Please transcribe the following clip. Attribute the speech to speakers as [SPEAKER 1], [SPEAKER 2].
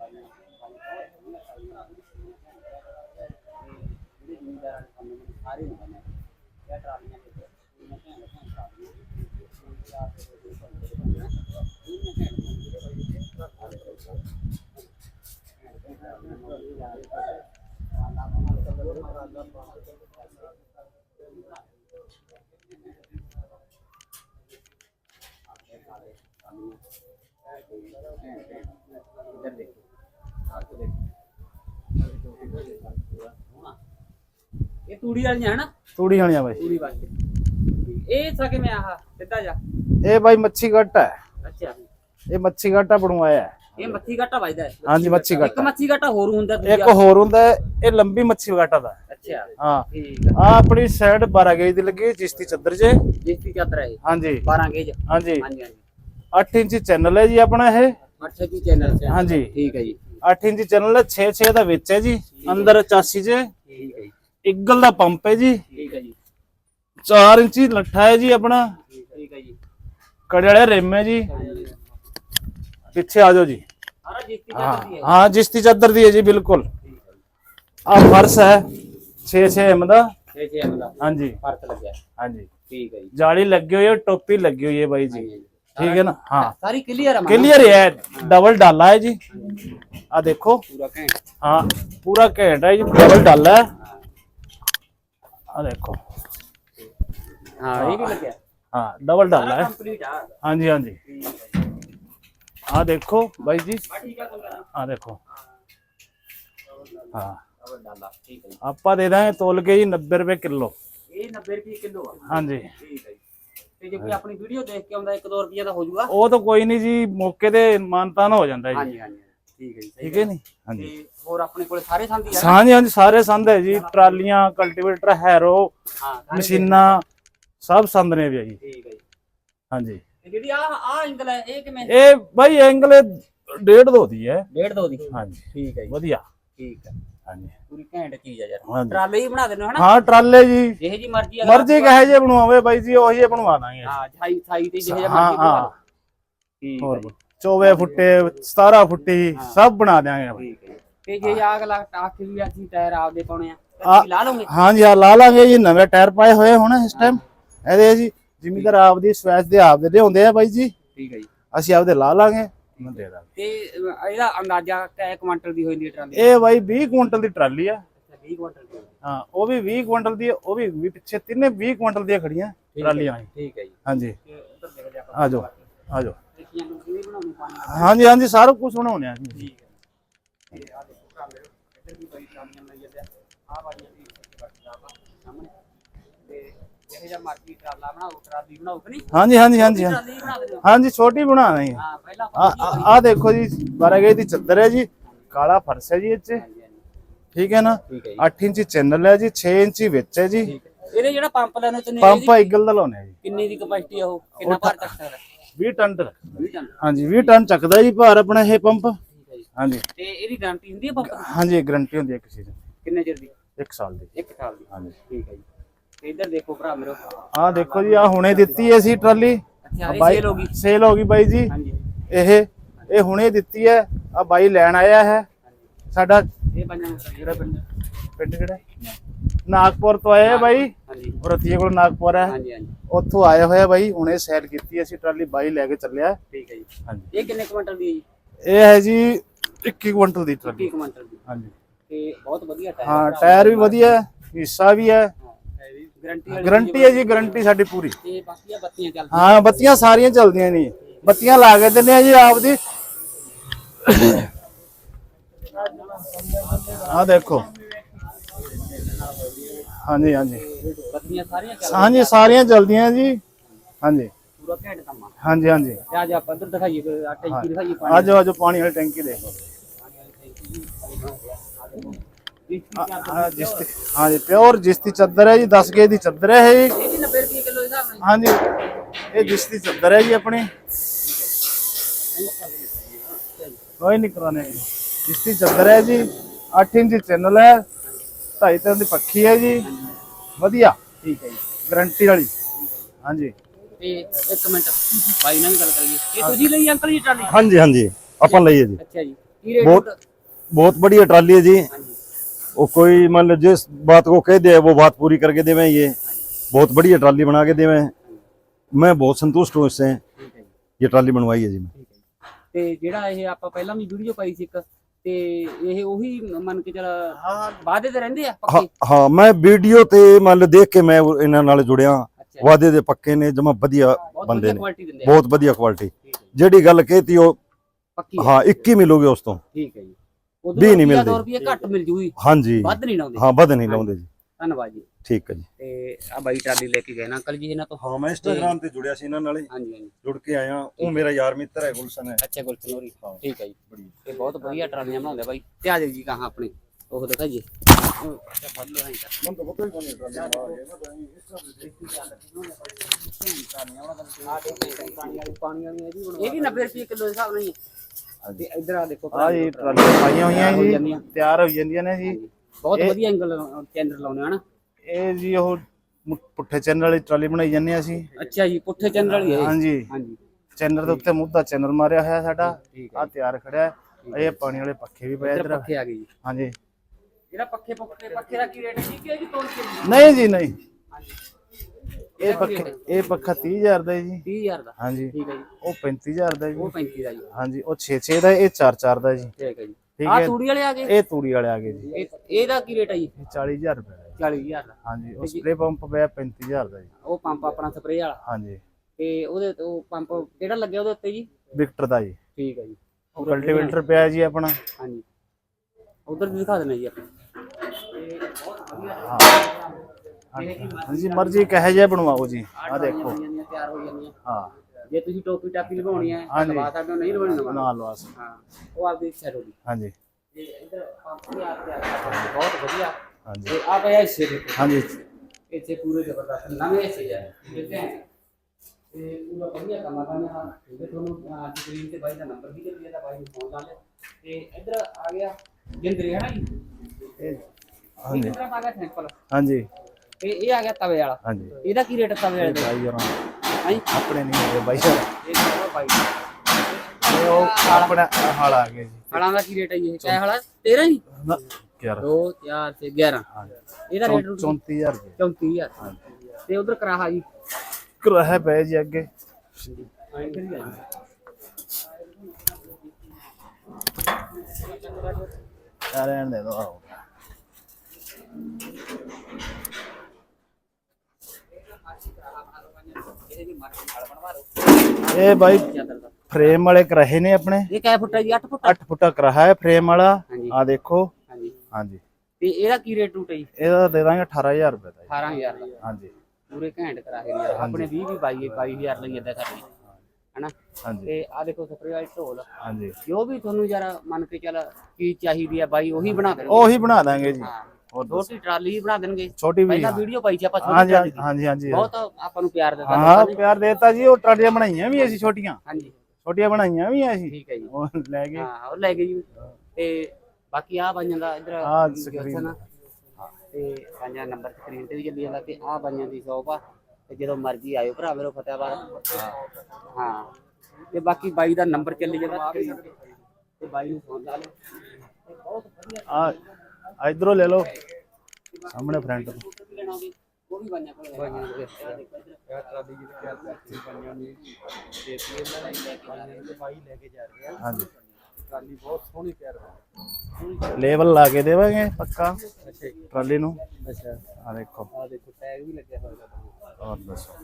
[SPEAKER 1] ਇਹ ਤੂੜੀ ਵਾਲੀਆਂ ਹਨਾ?
[SPEAKER 2] ਤੂੜੀ ਵਾਲੀਆਂ ਬਾਈ।
[SPEAKER 1] ਤੂੜੀ ਵਾਸਤੇ ਇਹ ਸਕੇ ਮੈਂ ਆਹ? ਸਿੱਧਾ ਜਾ।
[SPEAKER 2] ਇਹ ਬਾਈ ਮੱਛੀ ਘੱਟ ਹੈ।
[SPEAKER 1] ਅੱਛਾ
[SPEAKER 2] ਇਹ ਮੱਛੀ ਘਾਟਾ ਬਣਵਾਇਆ ਹੈ।
[SPEAKER 1] ਇਹ ਮੱਛੀ ਘਾਟਾ ਵੱਜਦਾ ਹੈ
[SPEAKER 2] ਹਾਂਜੀ ਮੱਛੀ
[SPEAKER 1] ਇੱਕ
[SPEAKER 2] ਘਾਟਾ
[SPEAKER 1] ਮੱਛੀ ਘਾਟਾ ਹੋਰ ਹੁੰਦਾ
[SPEAKER 2] ਇੱਕ ਹੋਰ ਹੁੰਦਾ ਹੈ, ਇਹ ਲੰਬੀ ਮੱਛੀ ਘਾਟਾ ਦਾ। ਹੈ।
[SPEAKER 1] ਅੱਛਾ।
[SPEAKER 2] ਹਾਂ।
[SPEAKER 1] ਹੈ
[SPEAKER 2] ਆ। ਆਪਣੀ ਸਾਈਡ 12 ਗੇਜ ਦੀ ਲੱਗੀ ਜਿਸਤੀ ਚੱਦਰ 'ਚ
[SPEAKER 1] ਜਿਸ ਦੀ ਚਾਦਰ ਹੈ
[SPEAKER 2] ਹਾਂਜੀ।
[SPEAKER 1] 12 ਗੇਜ।
[SPEAKER 2] ਹਾਂਜੀ।
[SPEAKER 1] ਹਾਂਜੀ ਹਾਂਜੀ।
[SPEAKER 2] 8 ਇੰਚ ਚੈਨਲ ਹੈ ਜੀ ਆਪਣਾ ਇਹ।
[SPEAKER 1] 8 ਜੀ ਚੈਨਲ ਤੇ
[SPEAKER 2] ਹਾਂਜੀ।
[SPEAKER 1] ਠੀਕ ਹੈ ਜੀ।
[SPEAKER 2] 8 ਇੰਚ ਚੈਨਲ ਹੈ 6 6 ਦਾ ਵਿੱਚ ਹੈ ਜੀ। ਅੰਦਰ 84 'ਚ
[SPEAKER 1] ਠੀਕ ਹੈ ਜੀ।
[SPEAKER 2] ਇਗਲ ਦਾ ਪੰਪ ਹੈ ਜੀ।
[SPEAKER 1] ਠੀਕ ਹੈ ਜੀ।
[SPEAKER 2] 4 ਇੰਚੀ ਲੱਠਾ ਹੈ ਜੀ ਆਪਣਾ।
[SPEAKER 1] ਠੀਕ ਹੈ ਜੀ।
[SPEAKER 2] ਕੜੇ ਵਾਲੇ ਰਿਮ ਹੈ ਜੀ। ਪਿੱਛੇ ਆ ਜਾਓ ਜੀ। ਹਾਂ
[SPEAKER 1] ਚਾਦਰ ਦੀ ਹੈ
[SPEAKER 2] ਹਾਂ ਜਿਸਤੀ ਚੱਦਰ ਦੀ ਹੈ ਜੀ ਬਿਲਕੁਲ। ਆ ਫਰਸ਼ ਹੈ 6 6 ਐਮ ਦਾ।
[SPEAKER 1] 6 6 ਐਮ ਦਾ।
[SPEAKER 2] ਹਾਂਜੀ।
[SPEAKER 1] ਫ਼ਰਕ ਲੱਗਿਆ।
[SPEAKER 2] ਹਾਂਜੀ।
[SPEAKER 1] ਠੀਕ ਹੈ ਜੀ।
[SPEAKER 2] ਜਾਲੀ ਲੱਗੀ ਹੋਈ ਹੈ ਟੋਪੀ ਲੱਗੀ ਹੋਈ ਹੈ ਬਾਈ ਜੀ। ਠੀਕ ਹੈ ਨਾ? ਹਾਂ।
[SPEAKER 1] ਸਾਰੀ ਕਲੀਅਰ ਹੈ
[SPEAKER 2] ਕਲੀਅਰ ਹੈ ਡਬਲ ਡਾਲਾ ਹੈ ਜੀ। ਆ ਦੇਖੋ।
[SPEAKER 1] ਪੂਰਾ ਘੈਂਟ।
[SPEAKER 2] ਹਾਂ ਪੂਰਾ ਘੈਂਟ ਹੈ ਜੀ ਡਬਲ ਡਾਲਾ ਹੈ। ਆ ਦੇਖੋ।
[SPEAKER 1] ਹਾਂ ਇਹ ਵੀ ਲੱਗਿਆ।
[SPEAKER 2] ਹਾਂ ਡਬਲ ਡਾਲਾ ਹੈ।
[SPEAKER 1] ਕੰਪਲੀਟ ਆ।
[SPEAKER 2] ਹਾਂਜੀ ਹਾਂਜੀ। ਆ ਦੇਖੋ ਬਾਈ ਜੀ।
[SPEAKER 1] ਠੀਕ
[SPEAKER 2] ਆ ਦੇਖੋ। ਹਾਂ।
[SPEAKER 1] ਡਬਲ ਡਾਲਾ ਠੀਕ ਹੈ ਜੀ।
[SPEAKER 2] ਆਪਾਂ ਦੇ ਦਾਂਗੇ ਤੋਲ ਕੇ ਜੀ 90 ਰੁਪਏ ਕਿਲੋ।
[SPEAKER 1] ਇਹ 90 ਰੁਪਏ ਕਿਲੋ ਆ।
[SPEAKER 2] ਹਾਂਜੀ।
[SPEAKER 1] ਠੀਕ ਹੈ ਜੀ। ਤੇ ਜੇ ਕੋਈ ਆਪਣੀ ਵੀਡੀਓ ਦੇਖ ਕੇ ਆਉਂਦਾ 1-2 ਰੁਪਏ ਦਾ ਹੋ ਜਾਊਗਾ
[SPEAKER 2] ਉਹ ਤਾਂ ਕੋਈ ਨਹੀਂ ਜੀ ਮੌਕੇ ਤੇ ਮਾਨਤਾਨ ਹੋ ਜਾਂਦਾ ਜੀ।
[SPEAKER 1] ਹਾਂਜੀ ਹਾਂਜੀ। ਠੀਕ ਹੈ ਜੀ ਸਹੀ
[SPEAKER 2] ਠੀਕ ਹੈ ਨਹੀਂ? ਹਾਂਜੀ।
[SPEAKER 1] ਤੇ ਹੋਰ ਆਪਣੇ ਕੋਲ ਸਾਰੇ ਸੰਦ ਹੀ ਆ
[SPEAKER 2] ਹਾਂਜੀ ਹਾਂਜੀ ਸਾਰੇ ਸੰਦ ਹੈ ਜੀ। ਟਰਾਲੀਆਂ ਕਲਟੀਵੇਟਰ ਹੈਰੋ
[SPEAKER 1] ਹਾਂ ਸਾਰੇ
[SPEAKER 2] ਮਸ਼ੀਨਾਂ ਸਭ ਸੰਦ ਨੇ ਵੀ ਜੀ।
[SPEAKER 1] ਠੀਕ ਹੈ ਜੀ।
[SPEAKER 2] ਹਾਂਜੀ।
[SPEAKER 1] ਤੇ ਜਿਹੜੀ ਆ ਆ ਐਂਗਲ ਹੈ ਇਹ ਕਿਵੇਂ
[SPEAKER 2] ਇਹ ਬਾਈ ਐਂਗਲ ਡੇਢ ਦੋ ਦੀ ਹੈ।
[SPEAKER 1] ਡੇਢ ਦੋ ਦੀ।
[SPEAKER 2] ਹਾਂਜੀ।
[SPEAKER 1] ਠੀਕ ਹੈ ਜੀ।
[SPEAKER 2] ਵਧੀਆ।
[SPEAKER 1] ਠੀਕ ਹੈ।
[SPEAKER 2] ਹਾਂਜੀ।
[SPEAKER 1] ਪੂਰੀ ਘੈਂਟ ਚੀਜ਼ ਆ ਯਾਰ।
[SPEAKER 2] ਹਾਂਜੀ।
[SPEAKER 1] ਟਰਾਲੇ ਹੀ ਬਣਾ ਦੇਣੇ ਹਨਾ?
[SPEAKER 2] ਹਾਂ ਟਰਾਲੇ ਜੀ।
[SPEAKER 1] ਜਿਹੇ ਜੀ ਮਰਜ਼ੀ
[SPEAKER 2] ਮਰਜ਼ੀ ਕਹੇ ਜੇ ਬਣਵਾਵੇ ਬਾਈ ਜੀ ਉਹੀ ਬਣਵਾ ਦਾਂਗੇ।
[SPEAKER 1] ਹਾਂ ਛਾਈ ਛਾਈ ਤੇ ਜਿਹੇ ਜਿਹਾ
[SPEAKER 2] ਹਾਂ
[SPEAKER 1] ਮਰਜ਼ੀ ਬਣਾ
[SPEAKER 2] ਹਾਂ ਹੋਰ
[SPEAKER 1] ਹੈ ਜੀ,
[SPEAKER 2] 24 ਫੁੱਟੇ 17 ਫੁੱਟੀ ਸਭ ਬਣਾ ਦਿਆਂਗੇ ਬਾਈ।
[SPEAKER 1] ਠੀਕ ਹੈ ਜੀ। ਤੇ ਜੇ ਆਗ ਲਾ ਟਾਕ ਵੀ ਅਸੀਂ ਟਾਇਰ ਆਪਦੇ ਪਾਉਣੇ ਆ। ਤੇ ਤੁਸੀਂ ਲਾ ਲਓਗੇ
[SPEAKER 2] ਹਾਂਜੀ ਆ ਲਾ ਲਾਂਗੇ ਜੀ ਨਵੇਂ ਟਾਇਰ ਪਾਏ ਹੋਏ ਹੁਣ ਇਸ ਟਾਈਮ ਇਹਦੇ ਜੀ ਜ਼ਿਮੀਦਾਰ ਆਪਦੀ ਸਵੈਚ ਦੇ ਆਪਦੇ ਲਿਆਉਂਦੇ ਆ ਬਾਈ ਜੀ।
[SPEAKER 1] ਠੀਕ ਹੈ ਜੀ।
[SPEAKER 2] ਅਸੀਂ ਆਪਦੇ ਲਾ ਲਾਂਗੇ। ਮੈਂ ਦੇ ਦਾਂਗੇ।
[SPEAKER 1] ਤੇ ਇਹਦਾ ਅੰਦਾਜ਼ਾ ਕਿੰਨੇ ਕੁਆਂਟਲ ਦੀ ਹੋ ਜਾਂਦੀ ਹੈ ਟਰਾਲੀ?
[SPEAKER 2] ਇਹ ਬਾਈ 20 ਕੁਇੰਟਲ ਦੀ ਟਰਾਲੀ ਆ।
[SPEAKER 1] ਅੱਛਾ 20 ਕੁਆਂਟਲ ਦੀ।
[SPEAKER 2] ਹਾਂ ਉਹ ਵੀ 20 ਕੁਇੰਟਲ ਦੀ ਉਹ ਵੀ ਵੀ ਪਿੱਛੇ ਤਿੰਨੇ 20 ਕੁਇੰਟਲ ਦੀਆਂ ਖੜੀਆਂ ਟਰਾਲੀਆਂ।
[SPEAKER 1] ਠੀਕ ਹੈ ਜੀ।
[SPEAKER 2] ਹਾਂਜੀ। ਜਾਓ ਆ ਜਾਓ।
[SPEAKER 1] ਬਣਾਉਣੀ ਪਾਣੀ
[SPEAKER 2] ਹਾਂਜੀ ਹਾਂਜੀ ਸਾਰਾ ਕੁਝ ਬਣਾਉਂਦੇ ਆ ਜੀ।
[SPEAKER 1] ਠੀਕ ਹੈ। ਤੇ ਆ ਦੇਖੋ ਭਰਾ ਮੇਰੇ ਇੱਧਰ ਵੀ ਬੜੀ ਟਰਾਲੀਆਂ ਲਈ ਜਾਂਦੇ ਆ ਆਹ ਵਾਲੀਆਂ ਵੀ ਵਰਤਦਾ ਆਪਾਂ ਸਾਹਮਣੇ। ਤੇ ਜਿਹੇ ਜਿਹਾ ਮਰਜ਼ੀ ਟਰਾਲਾ ਬਣਾਓ ਟਰਾਲੀ ਬਣਾਓ ਕਿ ਨਹੀਂ?
[SPEAKER 2] ਹਾਂਜੀ ਹਾਂਜੀ ਹਾਂਜੀ ਹਾਂਜੀ।
[SPEAKER 1] ਟਰਾਲੀ ਬਣਾ ਹੋ
[SPEAKER 2] ਹਾਂਜੀ ਛੋਟੀ
[SPEAKER 1] ਹਾਂ। ਪਹਿਲਾਂ
[SPEAKER 2] ਆ ਆ- ਆ ਦੇਖੋ ਜੀ 12 ਗੇਜ ਦੀ ਚੱਦਰ ਹੈ ਜੀ। ਕਾਲਾ ਫਰਸ਼ ਹੈ ਜੀ
[SPEAKER 1] ਹਾਂਜੀ।
[SPEAKER 2] ਠੀਕ ਹੈ ਨਾ?
[SPEAKER 1] ਠੀਕ ਹੈ ਜੀ।
[SPEAKER 2] 8 ਇੰਚੀ ਚੈਨਲ ਹੈ ਜੀ 6 ਇੰਚੀ ਵਿੱਚ ਹੈ ਜੀ।
[SPEAKER 1] ਹੈ। ਇਹਦੇ ਜਿਹੜਾ ਪੰਪ ਲੈਣੇ ਤੇ
[SPEAKER 2] ਪੰਪ ਇਗਲ ਦਾ ਲਾਉਣੇ ਜੀ।
[SPEAKER 1] ਕਿੰਨੀ ਦੀ ਕਪੈਸਿਟੀ ਆ ਉਹ? ਕਿੰਨਾ ਭਾਰ ਚੱਕ ਸਕਦਾ?
[SPEAKER 2] 20 ਟਨ ਤੱਕ
[SPEAKER 1] 20 ਟਨ
[SPEAKER 2] ਹਾਂਜੀ 20 ਟਨ ਚੱਕਦਾ ਜੀ ਭਾਰ ਆਪਣਾ ਇਹ ਪੰਪ।
[SPEAKER 1] ਠੀਕ ਹੈ ਜੀ।
[SPEAKER 2] ਹਾਂਜੀ।
[SPEAKER 1] ਤੇ ਇਹਦੀ ਗਾਰੰਟੀ ਹੁੰਦੀ ਹੈ ਪੰਪ ਦੀ?
[SPEAKER 2] ਹਾਂਜੀ ਗਾਰੰਟੀ ਹੁੰਦੀ ਹੈ ਕਿਸੇ ਦੀ।
[SPEAKER 1] ਕਿੰਨੇ ਚਿਰ ਦੀ?
[SPEAKER 2] 1 ਸਾਲ ਦੀ।
[SPEAKER 1] ਇੱਕ ਸਾਲ ਦੀ।
[SPEAKER 2] ਹਾਂਜੀ।
[SPEAKER 1] ਠੀਕ ਹੈ ਜੀ। ਤੇ ਇੱਧਰ ਦੇਖੋ ਭਰਾ ਮੇਰੇ।
[SPEAKER 2] ਆਹ ਦੇਖੋ ਜੀ ਆ ਹੁਣੇ ਦਿੱਤੀ ਹੈ ਅਸੀਂ ਟਰਾਲੀ।
[SPEAKER 1] ਅੱਛਾ ਇਹ ਸੇਲ ਹੋ ਗਈ।
[SPEAKER 2] ਸੇਲ ਹੋ ਗਈ ਬਾਈ ਜੀ।
[SPEAKER 1] ਹਾਂਜੀ।
[SPEAKER 2] ਇਹ ਇਹ ਹੁਣੇ ਦਿੱਤੀ ਹੈ। ਆ ਬਾਈ ਲੈਣ ਆਇਆ ਹੈ। ਸਾਡਾ
[SPEAKER 1] ਇਹ ਪੰਜਾਂ ਜਿਹੜਾ ਪਿੰਡ
[SPEAKER 2] ਪਿੰਡ ਕਿਹੜਾ ਹੈ? ਨਾਗਪੁਰ ਤੋਂ ਆਏ ਹੈ ਬਾਈ।
[SPEAKER 1] ਹਾਂਜੀ।
[SPEAKER 2] ਰਤੀਏ ਕੋਲ ਨਾਗਪੁਰ ਹੈ।
[SPEAKER 1] ਹਾਂਜੀ ਹਾਂਜੀ।
[SPEAKER 2] ਉੱਥੋਂ ਆਏ ਹੋਏ ਆ ਬਾਈ ਹੁਣੇ ਸੇਲ ਕੀਤੀ ਅਸੀਂ ਟਰਾਲੀ ਬਾਈ ਲੈ ਕੇ ਚੱਲਿਆ
[SPEAKER 1] ਠੀਕ ਹੈ ਜੀ।
[SPEAKER 2] ਹਾਂਜੀ।
[SPEAKER 1] ਇਹ ਕਿੰਨੇ ਕੁਇੰਟਲ ਦੀ ਹੈ ਜੀ?
[SPEAKER 2] ਇਹ ਹੈ ਜੀ 21 ਕੁਇੰਟਲ ਦੀ ਟਰਾਲੀ।
[SPEAKER 1] 30 ਕੁਇੰਟਲ ਦੀ।
[SPEAKER 2] ਹਾਂਜੀ।
[SPEAKER 1] ਤੇ ਬਹੁਤ ਵਧੀਆ ਟਾਇਰ
[SPEAKER 2] ਹਾਂ ਟਾਇਰ ਵੀ ਵਧੀਆ ਹੈ ਹਿੱਸਾ ਵੀ ਹੈ।
[SPEAKER 1] ਗਾਰੰਟੀ
[SPEAKER 2] ਹੈ ਜੀ ਗਾਰੰਟੀ ਸਾਡੀ ਪੂਰੀ।
[SPEAKER 1] ਤੇ ਬਾਕੀ ਆ ਬੱਤੀਆਂ ਚੱਲਦੀਆਂ
[SPEAKER 2] ਹਾਂ ਬੱਤੀਆਂ ਸਾਰੀਆਂ ਚੱਲਦੀਆਂ ਨਹੀਂ ਬੱਤੀਆਂ ਲਾ ਕੇ ਦਿੰਦੇ ਆ ਜੀ ਆਪਦੀ। ਆ ਦੇਖੋ। ਹਾਂਜੀ ਹਾਂਜੀ।
[SPEAKER 1] ਬੱਤੀਆਂ ਸਾਰੀਆਂ ਚੱਲ
[SPEAKER 2] ਹਾਂਜੀ ਸਾਰੀਆਂ ਚੱਲਦੀਆਂ ਜੀ। ਹਾਂਜੀ।
[SPEAKER 1] ਪੂਰਾ ਘੈਂਟ ਕੰਮ ਆ।
[SPEAKER 2] ਹਾਂਜੀ ਹਾਂਜੀ।
[SPEAKER 1] ਤੇ ਅੱਜ ਆਪਾਂ ਇੱਧਰ ਦਿਖਾਈਏ ਕੋਈ ਆ ਟੈਂਕੀ ਦਿਖਾਈਏ ਪਾਣੀ
[SPEAKER 2] ਆਜੋ ਆਜੋ ਪਾਣੀ ਵਾਲੀ ਟੈਂਕੀ ਦੇਖੋ ਆ ਜਿਸ ਦੀ ਹਾਂਜੀ ਪਿਓਰ ਜਿਸ ਦੀ ਚੱਦਰ ਹੈ ਜੀ 10 ਕੇ ਦੀ ਚੱਦਰ ਹੈ ਇਹ।
[SPEAKER 1] ਇਹ ਵੀ 90 ਰੁਪਏ ਕਿਲੋ ਦੇ ਹਿਸਾਬ ਨਾਲ
[SPEAKER 2] ਹਾਂਜੀ ਇਹ ਜਿਸ ਦੀ ਚੱਦਰ ਹੈ ਜੀ ਆਪਣੀ। ਕੋਈ ਨਹੀਂ ਕਰਾਣੇ ਜਿਸ ਦੀ ਚੱਦਰ ਹੈ ਜੀ 8 ਇੰਚ ਚੈਨਲ ਹੈ। 2.5 ਤਰ੍ਹਾਂ ਦੀ ਪੱਖੀ ਹੈ ਜੀ ਵਧੀਆ
[SPEAKER 1] ਠੀਕ ਹੈ ਜੀ
[SPEAKER 2] ਗਾਰੰਟੀ ਵਾਲੀ ਹਾਂਜੀ
[SPEAKER 1] ਤੇ ਇੱਕ ਮਿੰਟ ਬਾਈ ਨਾਲ ਵੀ ਗੱਲ ਕਰੀਏ ਇਹ ਤੁਸੀਂ ਲਈ ਅੰਕਲ ਜੀ ਟਰਾਲੀ
[SPEAKER 3] ਹਾਂਜੀ ਹਾਂਜੀ ਆਪਾਂ ਲਈਏ ਜੀ
[SPEAKER 1] ਅੱਛਾ ਜੀ ਕੀ ਰੇਟ
[SPEAKER 3] ਬਹੁਤ बहुत बढ़िया ट्राली है जी
[SPEAKER 1] ਹਾਂਜੀ
[SPEAKER 3] वो कोई मान लो जिस बात को कह दे वो बात पूरी करके देवे ये बहुत बढ़िया ट्राली बना के देवे मैं बहुत संतुष्ट हूँ इससे
[SPEAKER 1] ਠੀਕ ਹੈ ਜੀ
[SPEAKER 3] ये ट्राली बनवाई है जी मैं
[SPEAKER 1] ਠੀਕ ਹੈ ਜੀ। ਤੇ ਜਿਹੜਾ ਇਹ ਆਪਾਂ ਪਹਿਲਾਂ ਵੀ ਵੀਡੀਓ ਪਾਈ ਸੀ ਇੱਕ ਤੇ ਇਹ ਉਹੀ ਮੰਨ ਕੇ ਚਲਾ ਵਾਅਦੇ ਤੇ ਰਹਿੰਦੇ ਆ ਪੱਕੇ?
[SPEAKER 3] ਹਾਂ ਮੈਂ ਵੀਡੀਓ ਤੇ ਮੰਨ ਲਓ ਦੇਖ ਕੇ ਮੈਂ ਇਹਨਾਂ
[SPEAKER 1] ਨਾਲ
[SPEAKER 3] ਜੁੜਿਆ। ਵਾਅਦੇ ਦੇ ਪੱਕੇ ਨੇ ਜਮਾ
[SPEAKER 1] ਵਧੀਆ
[SPEAKER 3] ਬੰਦੇ ਨੇ।
[SPEAKER 1] ਬਹੁਤ ਵਧੀਆ ਕੁਆਲਿਟੀ
[SPEAKER 3] ਜਿਹੜੀ ਗੱਲ ਕਹਤੀ ਉਹ
[SPEAKER 1] ਪੱਕੀ ਹਾਂ।
[SPEAKER 3] 21 ਮਿਲੋਗੇ ਉਸ ਤੋਂ।
[SPEAKER 1] ਠੀਕ ਹੈ ਜੀ।
[SPEAKER 3] ਉਦੋਂ
[SPEAKER 1] 20 ਰੁਪਏ ਘੱਟ ਮਿਲ ਜੂਗੀ।
[SPEAKER 3] ਹਾਂਜੀ।
[SPEAKER 1] ਵੱਧ ਨਹੀਂ ਲਾਉਂਦੇ।
[SPEAKER 3] ਹਾਂ ਵੱਧ ਨਹੀਂ ਲਾਉਂਦੇ ਜੀ।
[SPEAKER 1] ਧੰਨਵਾਦ ਜੀ।
[SPEAKER 3] ਠੀਕ ਹੈ ਜੀ।
[SPEAKER 1] ਤੇ ਆ ਬਾਈ ਟਰਾਲੀ ਲੈ ਕੇ ਗਏ ਨਾ ਅੰਕਲ ਜੀ ਇਹਨਾਂ ਤੋਂ
[SPEAKER 3] ਹਾਂ ਮੈਂ ਇੰਸਟਾਗ੍ਰam ਤੇ ਜੁੜਿਆ ਸੀ ਇਹਨਾਂ ਨਾਲ ਹੀ।
[SPEAKER 1] ਹਾਂਜੀ ਹਾਂਜੀ।
[SPEAKER 3] ਜੁੜ ਕੇ ਆਇਆ ਉਹ ਮੇਰਾ ਯਾਰ ਮਿੱਤਰ ਹੈ ਗੁਲਸ਼ਨ ਹੈ।
[SPEAKER 1] ਅੱਛਾ ਗੁਲਚਨੋਰੀ
[SPEAKER 3] ਹਾਂ।
[SPEAKER 1] ਠੀਕ ਹੈ ਜੀ।
[SPEAKER 3] ਬੜੀ
[SPEAKER 1] ਇਹ ਬਹੁਤ ਵਧੀਆ ਟਰਾਲੀਆਂ ਬਣਾਉਂਦੇ ਬਾਈ। ਤੇ ਆ ਜਾਓ ਜੀ ਕਹਾਂ ਆਪਣੇ। ਉਹ ਦਿਖਾਈਏ। ਅੱਛਾ ਫੜ ਲਓ ਕਰ।
[SPEAKER 3] ਮਨ ਤਾਂ ਪਤਾ ਹੀ ਨਹੀਂ
[SPEAKER 1] ਪਾਣੀ ਵਾਲੀ ਇਹ ਵੀ ਇਹ ਵੀ 90 ਰੁਪਏ ਕਿਲੋ ਦੇ ਹਿਸਾਬ ਨਾਲ ਹੀ ਹੈ। ਤੇ ਇਧਰ ਆ ਦੇਖੋ
[SPEAKER 2] ਆ ਜੀ ਟਰਾਲੀਆਂ ਪਾਈਆਂ ਹੋਈਆਂ ਜੀ ਤਿਆਰ ਹੋ ਜਾਂਦੀਆਂ ਨੇ ਜੀ।
[SPEAKER 1] ਬਹੁਤ ਵਧੀਆ ਐਂਗਲ ਕੈਂਦਰ ਲਾਉਣੇ ਹਨ?
[SPEAKER 2] ਇਹ ਜੀ ਉਹ ਮੁ- ਪੁੱਠੇ ਚੈਨਲ ਵਾਲੀ ਟਰਾਲੀ ਬਣਾਈ ਜਾਂਦੇ ਆ ਅਸੀਂ।
[SPEAKER 1] ਅੱਛਾ ਜੀ ਪੁੱਠੇ ਚੈਨਲ ਵਾਲੀ ਹੈ
[SPEAKER 2] ਹਾਂਜੀ।
[SPEAKER 1] ਹਾਂਜੀ।
[SPEAKER 2] ਚੈਨਲ ਦੇ ਉੱਤੇ ਮੁੱਦਾ ਚੈਨਲ ਮਾਰਿਆ ਹੋਇਆ ਸਾਡਾ।
[SPEAKER 1] ਠੀਕ
[SPEAKER 2] ਆ ਤਿਆਰ ਖੜਿਆ ਹੈ। ਇਹ ਪਾਣੀ ਵਾਲੇ ਪੱਖੇ ਵੀ ਪਏ
[SPEAKER 1] ਇਧਰ
[SPEAKER 2] ਇਧਰ।
[SPEAKER 1] ਪੱਖੇ ਆ ਗਏ ਜੀ।
[SPEAKER 2] ਹਾਂਜੀ।
[SPEAKER 1] ਪੱਖੇ ਪੱਖੇ ਪੱਖੇ ਦਾ ਕੀ ਰੇਟ ਹੈ ਜੀ? ਕਿ ਜੀ ਤੋਲ ਕੇ?
[SPEAKER 2] ਨਹੀਂ ਜੀ ਨਹੀਂ। ਇਹ ਪੱਖੇ ਇਹ ਪੱਖਾ 30000 ਦਾ ਹੈ ਜੀ।
[SPEAKER 1] 30000 ਦਾ?
[SPEAKER 2] ਹਾਂਜੀ।
[SPEAKER 1] ਠੀਕ ਹੈ ਜੀ।
[SPEAKER 2] ਉਹ 35000 ਦਾ ਹੈ ਜੀ।
[SPEAKER 1] ਉਹ 35 ਦਾ ਜੀ।
[SPEAKER 2] ਹਾਂਜੀ ਉਹ 6-6 ਦਾ ਇਹ 4-4 ਦਾ ਜੀ।
[SPEAKER 1] ਠੀਕ ਹੈ ਜੀ।
[SPEAKER 2] ਠੀਕ
[SPEAKER 1] ਆ
[SPEAKER 2] ਹੈ।
[SPEAKER 1] ਤੂੜੀ ਵਾਲੇ ਆ ਗਏ?
[SPEAKER 2] ਇਹ ਤੂੜੀ ਵਾਲੇ ਆ ਗਏ ਜੀ।
[SPEAKER 1] ਇਹ ਇਹਦਾ ਕੀ ਰੇਟ ਹੈ ਜੀ?
[SPEAKER 2] ਇਹ 40000 ਰੁਪਏ।
[SPEAKER 1] 40000 ਦਾ
[SPEAKER 2] ਹਾਂਜੀ ਉਹ ਸਪਰੇ ਪੰਪ ਪਿਆ 35000 ਦਾ ਜੀ।
[SPEAKER 1] ਉਹ ਪੰਪ ਆਪਣਾ ਸਪਰੇਅ ਵਾਲਾ।
[SPEAKER 2] ਹਾਂਜੀ।
[SPEAKER 1] ਤੇ ਉਹਦੇ ਤੇ ਉਹ ਪੰਪ ਕਿਹੜਾ ਲੱਗਿਆ ਉਹਦੇ ਉੱਤੇ ਜੀ?
[SPEAKER 2] ਵਿਕਟਰ ਦਾ ਜੀ।
[SPEAKER 1] ਠੀਕ ਹੈ ਜੀ।
[SPEAKER 2] ਉਹ ਕਲਟੀਵੇਟਰ ਪਿਆ ਜੀ ਆਪਣਾ।
[SPEAKER 1] ਹਾਂਜੀ। ਉਧਰ ਵੀ ਦਿਖਾ ਦੇਣਾ ਜੀ ਆਪਾਂ। ਤੇ ਬਹੁਤ ਵਧੀਆ ਜੀ
[SPEAKER 2] ਹਾਂਜੀ ਮਰਜ਼ੀ ਕਹੇ ਜਿਹਾ ਬਣਵਾਓ ਜੀ। ਆ ਦੇਖੋ।
[SPEAKER 1] ਤਿਆਰ ਹੋ ਜਾਂਦੀਆਂ।
[SPEAKER 2] ਹਾਂ।
[SPEAKER 1] ਜੇ ਤੁਸੀਂ ਟੋਪੀ ਟਾਪੀ ਲਗਾਉਣੀ ਹੈ ਤਾਂ। ਲਵਾ ਸਕਦੇ ਹੋ ਨਹੀਂ ਲਵਾਉਣੀ ਲਵਾ
[SPEAKER 2] ਬਣਾ ਲਓ ਅਸੀਂ।
[SPEAKER 1] ਹਾਂ। ਉਹ ਆਪਦੀ ਇੱਛਾ ਹੋਗੀ
[SPEAKER 2] ਹਾਂਜੀ।
[SPEAKER 1] ਤੇ ਇਧਰ ਪੰਪ ਵੀ ਆਪ ਤਿਆਰ ਕਰਦੇ ਬਹੁਤ ਵਧੀਆ।
[SPEAKER 2] ਹਾਂਜੀ।
[SPEAKER 1] ਤੇ ਆ ਪਿਆ ਹਿੱਸੇ ਦੇ
[SPEAKER 2] ਹਾਂਜੀ।
[SPEAKER 1] ਇੱਥੇ ਪੂਰੇ ਜ਼ਬਰਦਸਤ ਨਵੇਂ ਹਿੱਸੇ ਆ। ਦੇਖਦੇ ਆ ਤੇ ਪੂਰਾ ਵਧੀਆ ਕੰਮ ਕਰਨਾ ਤੇ ਤੁਹਾਨੂੰ ਸਕਰੀਨ ਤੇ ਬਾਈ ਦਾ ਨੰਬਰ ਵੀ ਦੇ ਦਿੱਤਾ ਬਾਈ ਨੂੰ ਫੋਨ ਲਾ ਲਿਆ। ਤੇ ਇਧਰ ਆ ਗਿਆ ਜਿੰਦਰੀ ਹੈ ਨਾ ਜੀ?
[SPEAKER 2] ਇਹ-
[SPEAKER 1] ਹਾਂਜੀ।
[SPEAKER 2] ਹਾਂਜੀ
[SPEAKER 1] ਆ ਗਿਆ ਸੈਂਪਲ
[SPEAKER 2] ਹਾਂਜੀ।
[SPEAKER 1] ਤੇ ਇਹ ਆ ਗਿਆ ਤਵੇ ਵਾਲਾ।
[SPEAKER 2] ਹਾਂਜੀ।
[SPEAKER 1] ਇਹਦਾ ਕੀ ਰੇਟ ਤਵੇ ਵਾਲੇ ਦਾ?
[SPEAKER 2] ਜਰਾ
[SPEAKER 1] ਹਾਂਜੀ।
[SPEAKER 2] ਆਪਣੇ ਨਹੀਂ ਹੈਗੇ ਬਾਈ ਸਰ
[SPEAKER 1] ਇਹ ਤਾਂ ਬਾਈ।
[SPEAKER 2] ਇਹ ਉਹ ਆਪਣਾ ਹਾਲ ਆ ਗਿਆ ਜੀ।
[SPEAKER 1] ਹਲਾਂ ਦਾ ਕੀ ਰੇਟ ਹੈ ਜੀ? ਇਹ ਕਿਆ ਹਲਾ 13 ਜੀ?
[SPEAKER 2] ਨਾ 11
[SPEAKER 1] 2 4 ਤੇ 11 ਇਹਦਾ ਰੇਟ
[SPEAKER 2] 34000 ਰੁਪਏ।
[SPEAKER 1] 34000 ਤੇ ਉਧਰ ਕਰਾਹਾ ਜੀ?
[SPEAKER 2] ਕਰਾਇਆ ਪਏ ਜੀ ਅੱਗੇ। ਆ ਰਹਿਣ ਦੇ ਦੋ ਆਓ। ਇਹ ਬਾਈ ਫਰੇਮ ਵਾਲੇ ਕਰਾਏ ਨੇ ਆਪਣੇ।
[SPEAKER 1] ਇਹ ਕਿਆ ਫੁੱਟ ਜੀ? 8 ਫੁੱਟ
[SPEAKER 2] 8 ਫੁੱਟਾ ਕਰਾਇਆ ਹੈ ਫਰੇਮ ਵਾਲਾ। ਆ ਦੇਖੋ।
[SPEAKER 1] ਹਾਂਜੀ। ਤੇ ਇਹਦਾ ਕੀ ਰੇਟ ਰੂਟ ਹੈ ਜੀ?
[SPEAKER 2] ਇਹਦਾ ਦੇ ਦਾਂਗੇ 18000 ਰੁਪਏ ਦਾ ਜੀ।
[SPEAKER 1] 18000 ਦਾ।
[SPEAKER 2] ਹਾਂਜੀ।
[SPEAKER 1] ਪੂਰੇ ਘੈਂਟ ਕਰਾ ਕੇ ਯਾਰ। ਆਪਣੇ 20 ਵੀ 22 22000 ਲਈ ਜਾਂਦਾ ਸਾਡੇ ਹਨਾ?
[SPEAKER 2] ਹਾਂਜੀ।
[SPEAKER 1] ਤੇ ਆ ਦੇਖੋ ਸਪਰੇ ਵਾਲੀ ਢੋਲ।
[SPEAKER 2] ਹਾਂਜੀ।
[SPEAKER 1] ਜੋ ਵੀ ਤੁਹਾਨੂੰ ਯਾਰ ਮੰਨ ਕੇ ਚੱਲ ਕੀ ਚਾਹੀਦੀ ਆ ਬਾਈ ਉਹੀ ਬਣਾ ਦੇਣਗੇ।
[SPEAKER 2] ਉਹੀ ਬਣਾ ਦਾਂਗੇ ਜੀ। ਹੋਰ।
[SPEAKER 1] ਛੋਟੀ ਟਰਾਲੀ ਵੀ ਬਣਾ ਦੇਣਗੇ।
[SPEAKER 2] ਛੋਟੀ ਵੀ
[SPEAKER 1] ਪਹਿਲਾਂ। ਵੀਡੀਓ ਪਾਈ ਸੀ ਆਪਾਂ ਛੋਟੀ
[SPEAKER 2] ਹਾਂਜੀ
[SPEAKER 1] ਟਰਾਲੀ ਦੀ।
[SPEAKER 2] ਹਾਂਜੀ ਹਾਂਜੀ
[SPEAKER 1] ਬਹੁਤ ਆਪਾਂ ਨੂੰ ਪਿਆਰ ਦਿੱਤਾ।
[SPEAKER 2] ਹਾਂ। ਪਿਆਰ ਦੇਤਾ ਜੀ। ਉਹ ਟਰਾਲੀਆਂ ਬਣਾਈਆਂ ਵੀ ਅਸੀਂ ਛੋਟੀਆਂ।
[SPEAKER 1] ਹਾਂਜੀ।
[SPEAKER 2] ਛੋਟੀਆਂ ਬਣਾਈਆਂ ਵੀ ਅਸੀਂ।
[SPEAKER 1] ਠੀਕ ਹੈ ਜੀ।
[SPEAKER 2] ਉਹ ਲੈ ਗਏ।
[SPEAKER 1] ਹਾਂ ਉਹ ਲੈ ਗਏ ਜੀ। ਤੇ ਬਾਕੀ ਆ ਬਾਈਆਂ ਦਾ ਇਧਰ
[SPEAKER 2] ਆਹ screen
[SPEAKER 1] ਤੇ ਬਾਈਆਂ ਨੰਬਰ ਸਕਰੀਨ ਤੇ ਵੀ ਚੱਲੀ ਜਾਂਦਾ ਤੇ ਆ ਬਾਈਆਂ ਦੀ ਸ਼ੌਪ ਆ ਤੇ ਜਦੋਂ ਮਰਜ਼ੀ ਆਇਓ ਭਰਾ ਮੇਰੋ ਫਤਿਆਬਾਦ ਹਾਂ ਤੇ ਬਾਕੀ ਬਾਈ ਦਾ ਨੰਬਰ ਚੱਲੀ ਜਾਂਦਾ ਤੇ ਬਾਈ ਨੂੰ ਫੋਨ ਲਾ ਲਓ।
[SPEAKER 2] ਆ ਇਧਰੋਂ ਲੈ ਲਓ ਸਾਹਮਣੇ ਫਰੰਟ ਤੋਂ।
[SPEAKER 1] ਉਹ ਵੀ ਬਾਈਆਂ ਕੋਲ ਬਾਈਆਂ ਦੇ
[SPEAKER 2] ਹਾਂਜੀ। ਟਰਾਲੀ ਬਹੁਤ ਸੋਹਣੀ ਤਿਆਰ ਲੇਬਲ ਲਾ ਕੇ ਦੇਵਾਂਗੇ ਪੱਕਾ ਟਰਾਲੀ ਨੂੰ।
[SPEAKER 1] ਅੱਛਾ।
[SPEAKER 2] ਆ ਦੇਖੋ।
[SPEAKER 1] ਆ ਦੇਖੋ ਟੈਗ ਵੀ ਲੱਗਿਆ ਹੋਇਆ
[SPEAKER 2] ਹੋਰ ਦੱਸੋ।